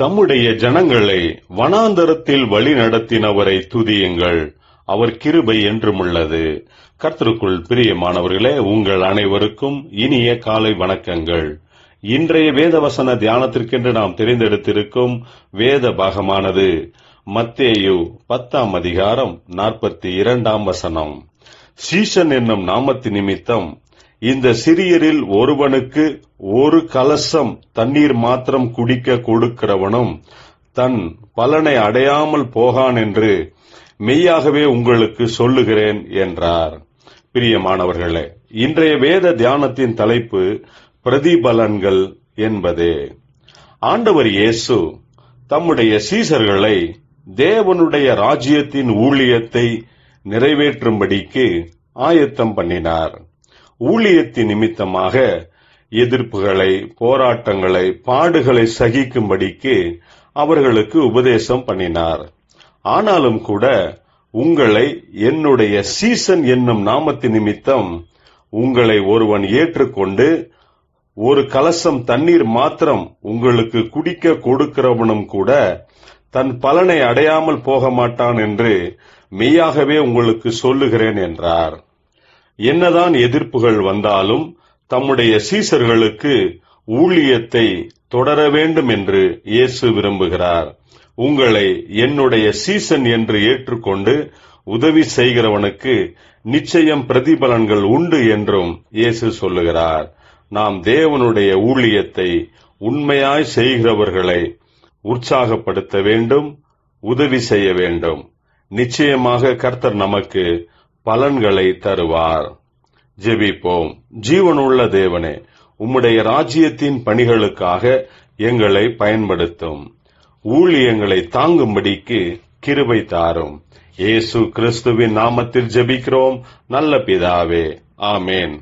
தம்முடைய ஜனங்களை வனாந்தரத்தில் வழி நடத்தினவரை துதியுங்கள். அவர் கிருபை என்றுமுள்ளது கர்த்தருக்குள் பிரியமானவர்களே உங்கள் அனைவருக்கும் இனிய காலை வணக்கங்கள். இன்றைய வேதவசன தியானத்திற்கென்று நாம் தெரிந்தெடுத்திருக்கும் வேத பாகமானது மத்தேயு பத்தாம் அதிகாரம் நாற்பத்தி இரண்டாம் வசனம். சீசன் என்னும் நாமத்து நிமித்தம் இந்த சிறியரில் ஒருவனுக்கு ஒரு கலசம் தண்ணீர் மாத்திரம் குடிக்க கொடுக்கிறவனும் தன் பலனை அடையாமல் போகான் என்று மெய்யாகவே உங்களுக்கு சொல்லுகிறேன் என்றார். பிரியமானவர்களே இன்றைய வேத தியானத்தின் தலைப்பு பிரதிபலன்கள் என்பதே. ஆண்டவர் இயேசு தம்முடைய சீசர்களை தேவனுடைய ராஜ்யத்தின் ஊழியத்தை நிறைவேற்றும்படிக்கு ஆயத்தம் பண்ணினார். ஊழியத்தின் நிமித்தமாக எதிர்ப்புகளை போராட்டங்களை பாடுகளை சகிக்கும்படிக்கு அவர்களுக்கு உபதேசம் பண்ணினார். ஆனாலும் கூட உங்களை என்னுடைய சீசன் என்னும் நாமத்தின் நிமித்தம் உங்களை ஒருவன் ஏற்றுக்கொண்டு ஒரு கலசம் தண்ணீர் மாத்திரம் உங்களுக்கு குடிக்க கொடுக்கிறவனும் கூட தன் பலனை அடையாமல் போக மாட்டான் என்று மெய்யாகவே உங்களுக்கு சொல்லுகிறேன் என்றார். என்னதான் எதிர்ப்புகள் வந்தாலும் தம்முடைய சீசர்களுக்கு ஊழியத்தை தொடர வேண்டும் என்று இயேசு விரும்புகிறார். உங்களை என்னுடைய சீசன் என்று ஏற்றுக்கொண்டு உதவி செய்கிறவனுக்கு நிச்சயம் பிரதிபலன்கள் உண்டு என்றும் இயேசு சொல்லுகிறார். நாம் தேவனுடைய ஊழியத்தை உண்மையாய் செய்கிறவர்களை உற்சாகப்படுத்த வேண்டும் உதவி செய்ய வேண்டும். நிச்சயமாக கர்த்தர் நமக்கு பலன்களை தருவார். ஜெபிப்போம். ஜீவனுள்ள தேவனே உம்முடைய ராஜ்யத்தின் பணிகளுக்காக எங்களை பயன்படுத்தும். ஊழியங்களை தாங்கும்படிக்கு கிருபை தாரும். இயேசு கிறிஸ்துவின் நாமத்தில் ஜெபிக்கிறோம். நல்ல பிதாவே. ஆமேன்.